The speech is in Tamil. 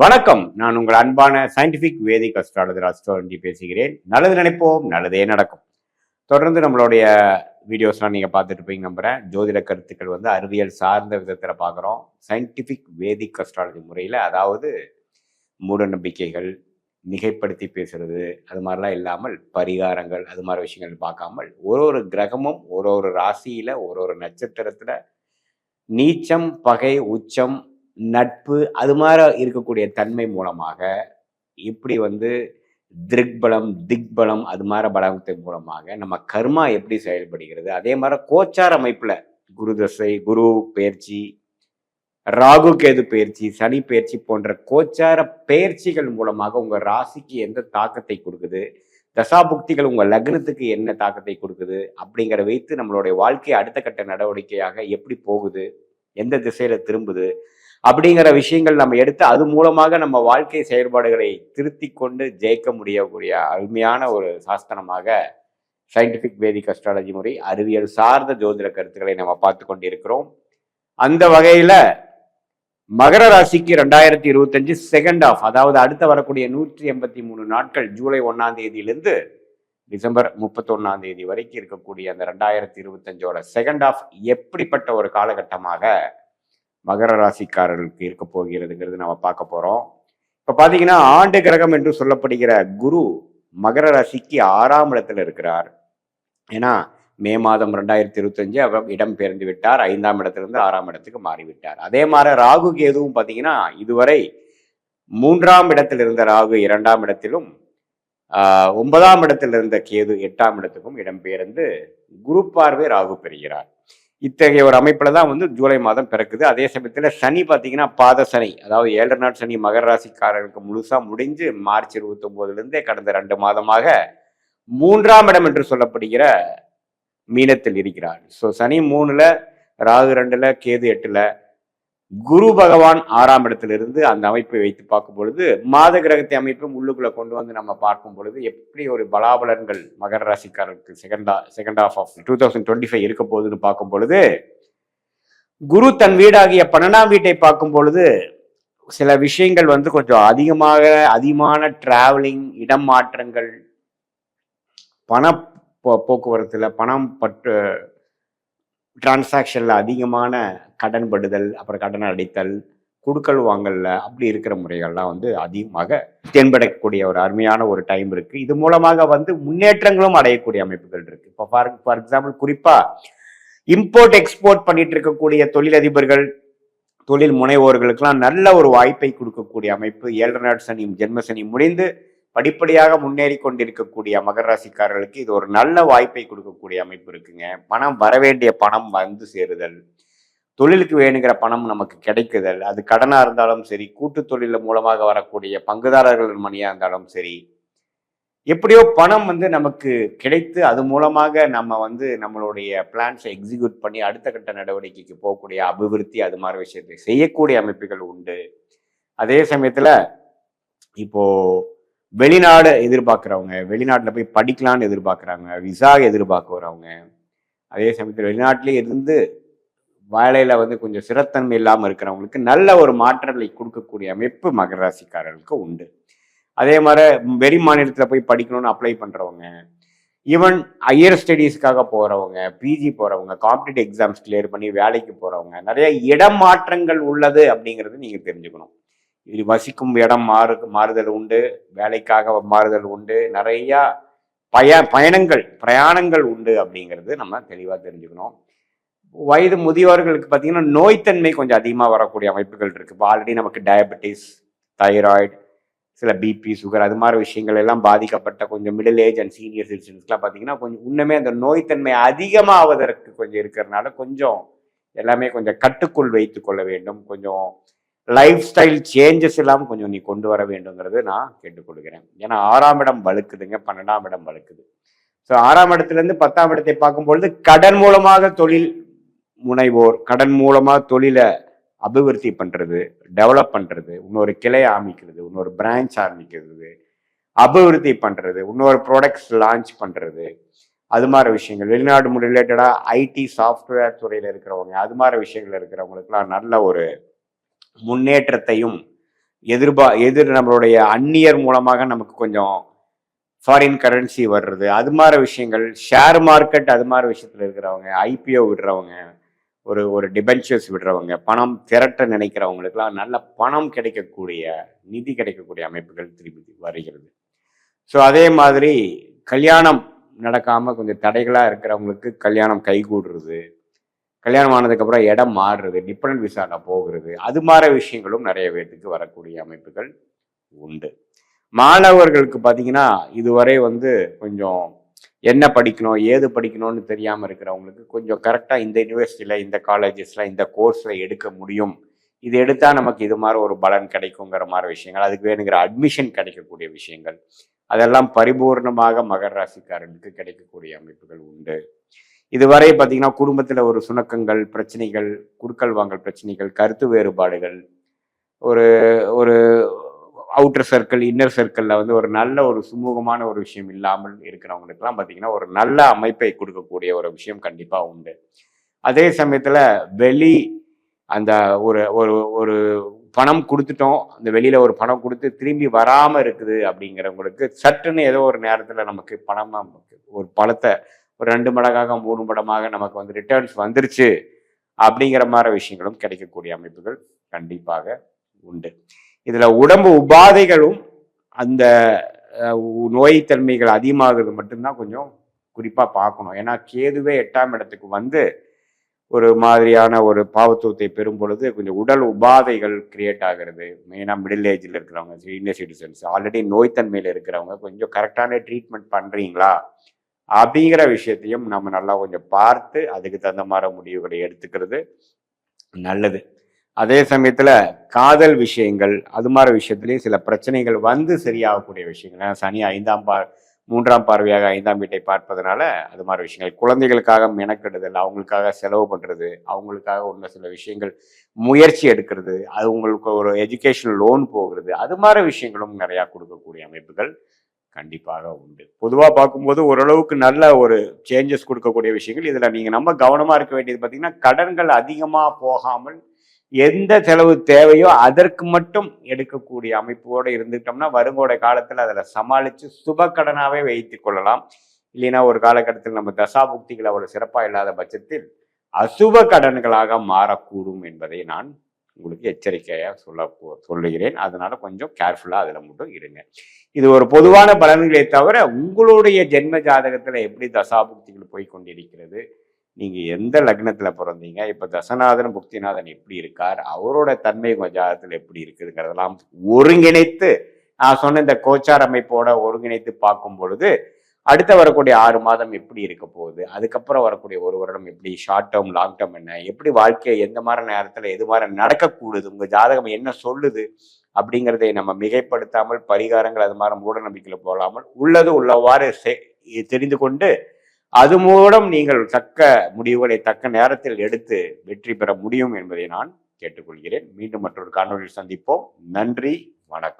வணக்கம். நான் உங்கள் அன்பான சயின்டிபிக் வேதிக் அஸ்ட்ராலஜர் அஸ்ட்ராலஜி பேசுகிறேன். நல்லது நினைப்போம் நல்லதே நடக்கும். தொடர்ந்து நம்மளுடைய வீடியோஸ்லாம் நீங்கள் பார்த்துட்டு போய் நம்புகிறேன் ஜோதிட கருத்துக்கள் வந்து அறிவியல் சார்ந்த விதத்தில் பார்க்குறோம். சயின்டிஃபிக் வேதிக் அஸ்ட்ராலஜி முறையில் அதாவது மூட நம்பிக்கைகள் மிகைப்படுத்தி பேசுறது அது மாதிரிலாம் இல்லாமல் பரிகாரங்கள் அது மாதிரி விஷயங்கள் பார்க்காமல் ஒரு ஒரு கிரகமும் ஒரு ஒரு ராசியில் ஒரு ஒரு நட்சத்திரத்தில் நீச்சம் பகை உச்சம் நட்பு அது மாதிரி இருக்கக்கூடிய தன்மை மூலமாக இப்படி வந்து திருக்பலம் திக்பலம் அது மாதிரி பலத்தின் மூலமாக நம்ம கர்மா எப்படி செயல்படுகிறது? அதே மாதிரி கோச்சார அமைப்பில் குரு தசை குரு பயிற்சி ராகு கேது பயிற்சி சனி பயிற்சி போன்ற கோச்சார பயிற்சிகள் மூலமாக உங்கள் ராசிக்கு எந்த தாக்கத்தை கொடுக்குது? தசாபுக்திகள் உங்கள் லக்னத்துக்கு என்ன தாக்கத்தை கொடுக்குது? அப்படிங்கிற வைத்து நம்மளுடைய வாழ்க்கை அடுத்த கட்ட நடவடிக்கையாக எப்படி போகுது? எந்த திசையில் திரும்புது? அப்படிங்கிற விஷயங்கள் நம்ம எடுத்து அது மூலமாக நம்ம வாழ்க்கை செயல்பாடுகளை திருத்தி கொண்டு ஜெயிக்க முடியக்கூடிய அருமையான ஒரு சாஸ்திரமாக சயின்டிபிக் வேதிக் அஸ்ட்ராலஜி முறை அறிவியல் சார்ந்த ஜோதிட கருத்துக்களை நம்ம பார்த்து கொண்டிருக்கிறோம். அந்த வகையில் மகர ராசிக்கு ரெண்டாயிரத்தி இருபத்தஞ்சு செகண்ட் ஆஃப் அதாவது அடுத்த வரக்கூடிய நூற்றி எண்பத்தி மூணு நாட்கள் ஜூலை ஒன்றாம் தேதியிலிருந்து டிசம்பர் முப்பத்தொன்னாம் தேதி வரைக்கும் இருக்கக்கூடிய அந்த ரெண்டாயிரத்தி இருபத்தஞ்சோட செகண்ட் ஆஃப் எப்படிப்பட்ட ஒரு காலகட்டமாக மகர ராசிக்காரர்களுக்கு இருக்க போகிறதுங்கிறது நம்ம பார்க்க போறோம். இப்போ பார்த்தீங்கன்னா ஆண்டு கிரகம் என்று சொல்லப்படுகிற குரு மகர ராசிக்கு ஆறாம் இடத்துல இருக்கிறார். ஏன்னா மே மாதம் ரெண்டாயிரத்தி இருபத்தஞ்சு அவர் இடம் பெயர்ந்து விட்டார். ஐந்தாம் இடத்திலிருந்து ஆறாம் இடத்துக்கு மாறிவிட்டார். அதே மாதிரி ராகு கேதுவும் பார்த்தீங்கன்னா இதுவரை மூன்றாம் இடத்தில் இருந்த ராகு இரண்டாம் இடத்திலும் ஒன்பதாம் இடத்தில் இருந்த கேது எட்டாம் இடத்துக்கும் இடம்பெயர்ந்து குரு பார்வை ராகு பெறுகிறார். இத்தகைய ஒரு அமைப்பில் தான் வந்து ஜூலை மாதம் பிறக்குது. அதே சமயத்தில் சனி பார்த்தீங்கன்னா பாத சனி அதாவது ஏழரை நாள் சனி மகர ராசிக்காரர்களுக்கு முழுசாக முடிஞ்சு மார்ச் இருபத்தொம்போதுலேருந்தே கடந்த ரெண்டு மாதமாக மூன்றாம் இடம் என்று சொல்லப்படுகிற மீனத்தில் இருக்கிறார். ஸோ சனி மூணில் ராகு ரெண்டில் கேது எட்டில் குரு பகவான் ஆறாம் இடத்திலிருந்து அந்த அமைப்பை வைத்து பார்க்கும் பொழுது மாத கிரகத்தை அமைப்பும் உள்ளுக்குள்ள கொண்டு வந்து நம்ம பார்க்கும் பொழுது எப்படி ஒரு பலாபலன்கள் மகர ராசிக்காரருக்கு செகண்டா second half of two thousand twenty five இருக்க போகுதுன்னு பார்க்கும் பொழுது குரு தன் வீடாகிய பன்னெண்டாம் வீட்டை பார்க்கும் பொழுது சில விஷயங்கள் வந்து கொஞ்சம் அதிகமாக அதிகமான டிராவலிங் இடம் மாற்றங்கள் பண போக்குவரத்தில் போக்குவரத்துல பணம் பற்று டிரான்சாக்ஷனில் அதிகமான கடன்படுதல் அப்புறம் கடன் அடைத்தல் குடுக்கல் வாங்கல்ல அப்படி இருக்கிற முறைகள்லாம் வந்து அதிகமாக தென்படக்கூடிய ஒரு அருமையான ஒரு டைம் இருக்கு. இது மூலமாக வந்து முன்னேற்றங்களும் அடையக்கூடிய அமைப்புகள் இருக்கு. இப்போ ஃபார் ஃபார் எக்ஸாம்பிள் குறிப்பா இம்போர்ட் எக்ஸ்போர்ட் பண்ணிட்டு இருக்கக்கூடிய தொழிலதிபர்கள் தொழில் முனைவோர்களுக்கெல்லாம் நல்ல ஒரு வாய்ப்பை கொடுக்கக்கூடிய அமைப்பு ஏழரை நாட் சனி ஜென்ம சனி முடிந்து படிப்படியாக முன்னேறி கொண்டிருக்கக்கூடிய மகர ராசிக்காரர்களுக்கு இது ஒரு நல்ல வாய்ப்பை கொடுக்கக்கூடிய அமைப்பு இருக்குங்க. பணம் வரவேண்டிய பணம் வந்து சேருதல். தொழிலுக்கு வேணுங்கிற பணம் நமக்கு கிடைக்குதல். அது கடனாக இருந்தாலும் சரி கூட்டு தொழில் மூலமாக வரக்கூடிய பங்குதாரர்கள் மணியாக இருந்தாலும் சரி எப்படியோ பணம் வந்து நமக்கு கிடைத்து அது மூலமாக நம்ம வந்து நம்மளுடைய பிளான்ஸை எக்ஸிக்யூட் பண்ணி அடுத்த கட்ட நடவடிக்கைக்கு போகக்கூடிய அபிவிருத்தி அது மாதிரி விஷயத்தை செய்யக்கூடிய அமைப்புகள் உண்டு. அதே சமயத்தில் இப்போது வெளிநாடு எதிர்பார்க்குறவங்க வெளிநாட்டில் போய் படிக்கலான்னு எதிர்பார்க்குறாங்க விசா எதிர்பார்க்குறவங்க அதே சமயத்தில் வெளிநாட்டிலே இருந்து வேலையில் வந்து கொஞ்சம் சிறத்தன்மை இல்லாமல் இருக்கிறவங்களுக்கு நல்ல ஒரு மாற்றங்களை கொடுக்கக்கூடிய அமைப்பு மகர ராசிக்காரர்களுக்கு உண்டு. அதே மாதிரி வெளி மாநிலத்தில் போய் படிக்கணும்னு அப்ளை பண்ணுறவங்க ஈவன் ஹையர் ஸ்டடீஸ்க்காக போகிறவங்க பிஜி போகிறவங்க காம்படிட்டிவ் எக்ஸாம்ஸ் கிளியர் பண்ணி வேலைக்கு போகிறவங்க நிறைய இடம் மாற்றங்கள் உள்ளது அப்படிங்கிறது நீங்கள் தெரிஞ்சுக்கணும். வசிக்கும் இடம் மாறு மாறுதல் உண்டு வேலைக்காக மாறுதல் உண்டு. நிறையா பய பயணங்கள் பிரயாணங்கள் உண்டு அப்படிங்கிறது நம்ம தெளிவாக தெரிஞ்சுக்கணும். வயது முதியோர்களுக்கு பார்த்தீங்கன்னா நோய்த்தன்மை கொஞ்சம் அதிகமாக வரக்கூடிய அமைப்புகள் இருக்குது இப்போ ஆல்ரெடி நமக்கு டயபெட்டிஸ் தைராய்டு சில பிபி சுகர் அது மாதிரி விஷயங்கள் எல்லாம் பாதிக்கப்பட்ட கொஞ்சம் மிடில் ஏஜ் அண்ட் சீனியர் சிட்டிசன்ஸ்க்குலாம் பார்த்தீங்கன்னா கொஞ்சம் இன்னுமே அந்த நோய்த்தன்மை அதிகமாவதற்கு கொஞ்சம் இருக்கிறதுனால கொஞ்சம் எல்லாமே கொஞ்சம் கட்டுக்குள் வைத்து கொள்ள வேண்டும். கொஞ்சம் லைஃப் ஸ்டைல் சேஞ்சஸ் எல்லாம் கொஞ்சம் நீ கொண்டு வர வேண்டுங்கிறது நான் கேட்டுக்கொள்கிறேன். ஏன்னா ஆறாம் இடம் வலுக்குதுங்க பன்னெண்டாம் இடம் வலுக்குது ஸோ ஆறாம் இடத்துலேருந்து பத்தாம் இடத்தை பார்க்கும்பொழுது கடன் மூலமாக தொழில் முனைவோர் கடன் மூலமாக தொழிலை அபிவிருத்தி பண்ணுறது டெவலப் பண்ணுறது இன்னொரு கிளை ஆரம்பிக்கிறது இன்னொரு பிரான்ச் ஆரம்பிக்கிறது அபிவிருத்தி பண்ணுறது இன்னொரு ப்ராடக்ட்ஸ் லான்ச் பண்ணுறது அது மாதிரி விஷயங்கள். வெளிநாடு ரிலேட்டடாக ஐடி சாஃப்ட்வேர் துறையில் இருக்கிறவங்க அது மாதிரி விஷயங்கள் இருக்கிறவங்களுக்குலாம் நல்ல ஒரு முன்னேற்றத்தையும் எதிர்பா எதிர் நம்மளுடைய அந்நியர் மூலமாக நமக்கு கொஞ்சம் ஃபாரின் கரன்சி வர்றது அது மாதிரி விஷயங்கள் ஷேர் மார்க்கெட் அது மாதிரி விஷயத்தில் இருக்கிறவங்க ஐபிஓ விடுறவங்க ஒரு ஒரு டிபென்ச்சர்ஸ் விடுறவங்க பணம் திரட்ட நினைக்கிறவங்களுக்குலாம் நல்ல பணம் கிடைக்கக்கூடிய நிதி கிடைக்கக்கூடிய அமைப்புகள் திருப்பி வருகிறது. ஸோ அதே மாதிரி கல்யாணம் நடக்காமல் கொஞ்சம் தடைகளாக இருக்கிறவங்களுக்கு கல்யாணம் கைகூடுறது கல்யாணம் ஆனதுக்கப்புறம் இடம் மாறுறது டிபெண்ட் விசாவில் போகிறது அது மாதிரி விஷயங்களும் நிறைய பேர்த்துக்கு வரக்கூடிய அமைப்புகள் உண்டு. மாணவர்களுக்கு பார்த்தீங்கன்னா இதுவரை வந்து கொஞ்சம் என்ன படிக்கணும் ஏது படிக்கணும்னு தெரியாமல் இருக்கிறவங்களுக்கு கொஞ்சம் கரெக்டாக இந்த யூனிவர்சிட்டியில் இந்த காலேஜஸில் இந்த கோர்ஸில் எடுக்க முடியும். இது எடுத்தால் நமக்கு இது மாதிரி ஒரு பலன் கிடைக்குங்கிற மாதிரி விஷயங்கள் அதுக்கு வேணுங்கிற அட்மிஷன் கிடைக்கக்கூடிய விஷயங்கள் அதெல்லாம் பரிபூர்ணமாக மகர ராசிக்காரனுக்கு கிடைக்கக்கூடிய அமைப்புகள் உண்டு. இதுவரை பார்த்தீங்கன்னா குடும்பத்தில் ஒரு சுணக்கங்கள் பிரச்சனைகள் குடுக்கல் வாங்கல் பிரச்சனைகள் கருத்து வேறுபாடுகள் ஒரு ஒரு அவுட்டர் சர்க்கிள் இன்னர் சர்க்கிளில் வந்து ஒரு நல்ல ஒரு சுமூகமான ஒரு விஷயம் இல்லாமல் இருக்கிறவங்களுக்குலாம் பார்த்தீங்கன்னா ஒரு நல்ல அமைப்பை கொடுக்கக்கூடிய ஒரு விஷயம் கண்டிப்பாக உண்டு. அதே சமயத்தில் வெளி அந்த ஒரு ஒரு ஒரு பணம் கொடுத்துட்டோம் அந்த வெளியில ஒரு பணம் கொடுத்து திரும்பி வராம இருக்குது அப்படிங்கிறவங்களுக்கு சட்டுன்னு ஏதோ ஒரு நேரத்துல நமக்கு பணமாக ஒரு பணத்தை ஒரு ரெண்டு மடங்காக மூணு மடமாக நமக்கு வந்து ரிட்டர்ன்ஸ் வந்துருச்சு அப்படிங்கிற மாதிரி விஷயங்களும் கிடைக்கக்கூடிய அமைப்புகள் கண்டிப்பாக உண்டு. இதில் உடம்பு உபாதைகளும் அந்த நோய்த்தன்மைகள் அதிகமாகிறது மட்டும்தான் கொஞ்சம் குறிப்பாக பார்க்கணும். ஏன்னா கேதுவே எட்டாம் இடத்துக்கு வந்து ஒரு மாதிரியான ஒரு பாவத்துவத்தை பெறும் பொழுது கொஞ்சம் உடல் உபாதைகள் கிரியேட் ஆகிறது. மெயினாக மிடில் ஏஜில் இருக்கிறவங்க சீனியர் சிட்டிசன்ஸ் ஆல்ரெடி நோய்த்தன்மையில் இருக்கிறவங்க கொஞ்சம் கரெக்டான ட்ரீட்மெண்ட் பண்ணுறீங்களா அப்படிங்கிற விஷயத்தையும் நம்ம நல்லா கொஞ்சம் பார்த்து அதுக்கு தகுந்த மாதிரி முடிவுகளை எடுத்துக்கிறது நல்லது. அதே சமயத்தில் காதல் விஷயங்கள் அது மாதிரி விஷயத்துலேயும் சில பிரச்சனைகள் வந்து சரியாகக்கூடிய விஷயங்கள். சனி ஐந்தாம் பா மூன்றாம் பார்வையாக ஐந்தாம் வீட்டை பார்ப்பதனால அது மாதிரி விஷயங்கள். குழந்தைகளுக்காக மெனக்கெடுதல் அவங்களுக்காக செலவு பண்ணுறது அவங்களுக்காக உள்ள சில விஷயங்கள் முயற்சி எடுக்கிறது அது உங்களுக்கு ஒரு எஜுகேஷன் லோன் போகிறது அது மாதிரி விஷயங்களும் நிறையா கொடுக்கக்கூடிய அமைப்புகள் கண்டிப்பாக உண்டு. பொதுவாக பார்க்கும்போது ஓரளவுக்கு நல்ல ஒரு சேஞ்சஸ் கொடுக்கக்கூடிய விஷயங்கள். இதில் நீங்கள் நம்ம கவனமாக இருக்க வேண்டியது பார்த்தீங்கன்னா கடன்கள் அதிகமாக போகாமல் எந்த செலவு தேவையோ அதற்கு மட்டும் எடுக்கக்கூடிய அமைப்போடு இருந்துட்டோம்னா வருங்கோட காலத்தில் அதில் சமாளித்து சுப கடனாகவே வைத்து கொள்ளலாம். இல்லைன்னா ஒரு காலகட்டத்தில் நம்ம தசாபுக்திகள் அவ்வளோ சிறப்பாக இல்லாத பட்சத்தில் அசுப கடன்களாக மாறக்கூடும் என்பதை நான் உங்களுக்கு எச்சரிக்கையாக சொல்ல சொல்லுகிறேன். அதனால கொஞ்சம் கேர்ஃபுல்லாக அதில் மட்டும் இருங்க. இது ஒரு பொதுவான பலன்களை தவிர உங்களுடைய ஜென்ம ஜாதகத்தில் எப்படி தசாபுக்திகள் போய் கொண்டிருக்கிறது நீங்கள் எந்த லக்னத்தில் பிறந்தீங்க இப்போ தசநாதன் புக்திநாதன் எப்படி இருக்கார் அவரோட தன்மை உங்க ஜாதகத்தில் எப்படி இருக்குதுங்கிறதெல்லாம் ஒருங்கிணைத்து நான் சொன்ன இந்த கோச்சார் அமைப்போட ஒருங்கிணைத்து பார்க்கும் பொழுது அடுத்த வரக்கூடிய ஆறு மாதம் எப்படி இருக்க போகுது? அதுக்கப்புறம் வரக்கூடிய ஒரு வருடம் எப்படி? ஷார்ட் டேர்ம் லாங் டேர்ம் என்ன? எப்படி வாழ்க்கையை எந்த மாதிரி நேரத்தில் எது மாதிரி நடக்கக்கூடுது? உங்க ஜாதகம் என்ன சொல்லுது? அப்படிங்கிறதை நம்ம மிகைப்படுத்தாமல் பரிகாரங்கள் அது மாதிரி மூட நம்பிக்கையில் போகலாமல் உள்ளது உள்ளவாறு தெரிந்து கொண்டு அது மூலம் நீங்கள் தக்க முடிவுகளை தக்க நேரத்தில் எடுத்து வெற்றி பெற முடியும் என்பதை நான் கேட்டுக்கொள்கிறேன். மீண்டும் மற்றொரு காணொலியில் சந்திப்போம். நன்றி வணக்கம்.